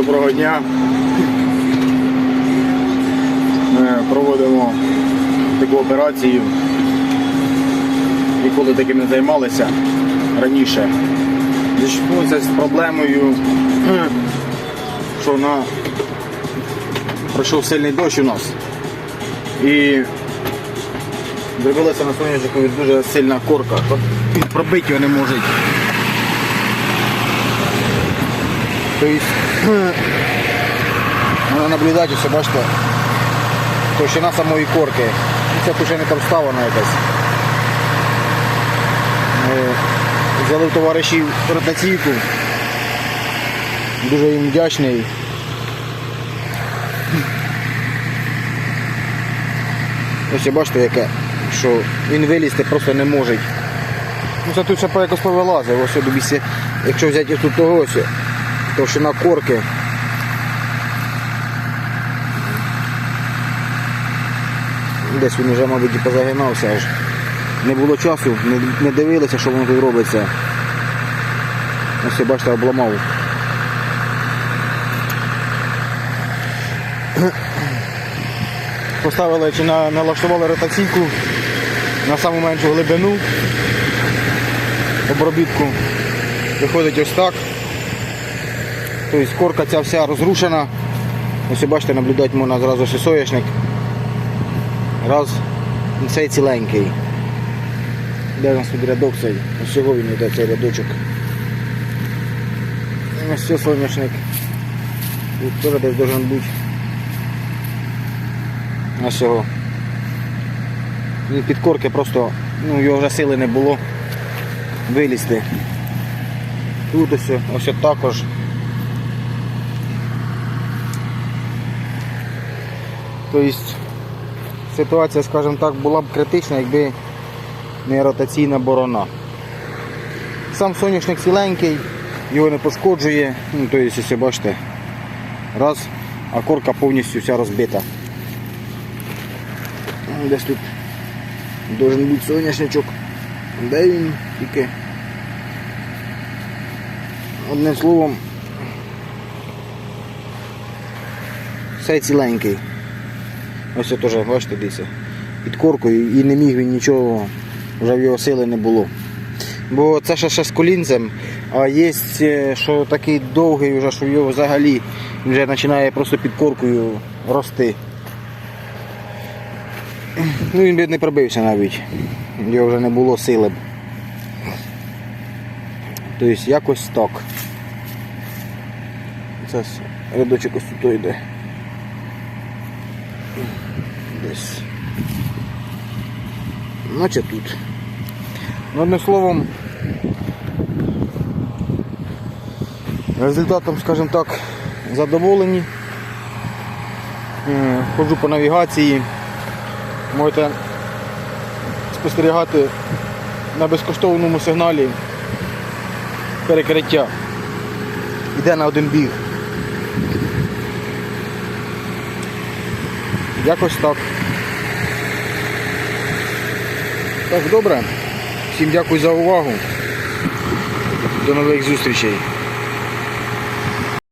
доброго дня. Ми проводимо таку операцію. Ніколи таким не займалися раніше. Зіштовхнувся з проблемою, що на пройшов сильний дощ у нас. І зробилася на соняшнику дуже сильна корка. Пробити його не можуть. Тобто, можна наблюдати, все бачите, товщина самої корки. Це ще не там вставлена якась. Взяли товаришів ротаційку. Дуже їм вдячний. Ось бачите, яке, що він вилізти просто не може. Ну це тут ще по- якось повилазив. Ось якщо взяти тут того ось, товщина корки. Десь він вже, мабуть, і позагинався аж. Не було часу, не, дивилися, що воно тут робиться. Ось бачите, обламав. Поставили чи на, налаштували ротаційку на саму меншу глибину обробітку. Виходить ось так. Тобто корка ця вся розрушена. Ось бачите, наблюдати можна зразу ще соняшник. Раз, і цей ціленький. Де у нас тут рядок цей? Ось цього він йде цей рядочок. Ось це соняшник. Тут теж десь должен бути. Ось цього. Він під корки просто, ну його вже сили не було вилізти. Тут ось, ось також. Тобто ситуація, скажімо так, була б критична, якби не ротаційна борона. Сам соняшник ціленький, його не пошкоджує, ну, тобто, якщо бачите, раз, а корка повністю вся розбита. Десь тут должен бути соняшничок. Де він тільки? Одним словом, все ціленький. Ось це теж, бачите, дивіться, під коркою і не міг він нічого, вже в його сили не було. Бо це ще, ще з колінцем, а є, е, що такий довгий, вже, що його взагалі вже починає просто під коркою рости. Ну він би не пробився навіть, його вже не було сили. б. Тобто якось так. Це рядочок ось тут йде. Десь. Наче тут. Ну, одним словом, результатом, скажімо так, задоволені. Ходжу по навігації. Можете спостерігати на безкоштовному сигналі перекриття. Йде на один біг. Якось так. Так, добре. Всім дякую за увагу. До нових зустрічей.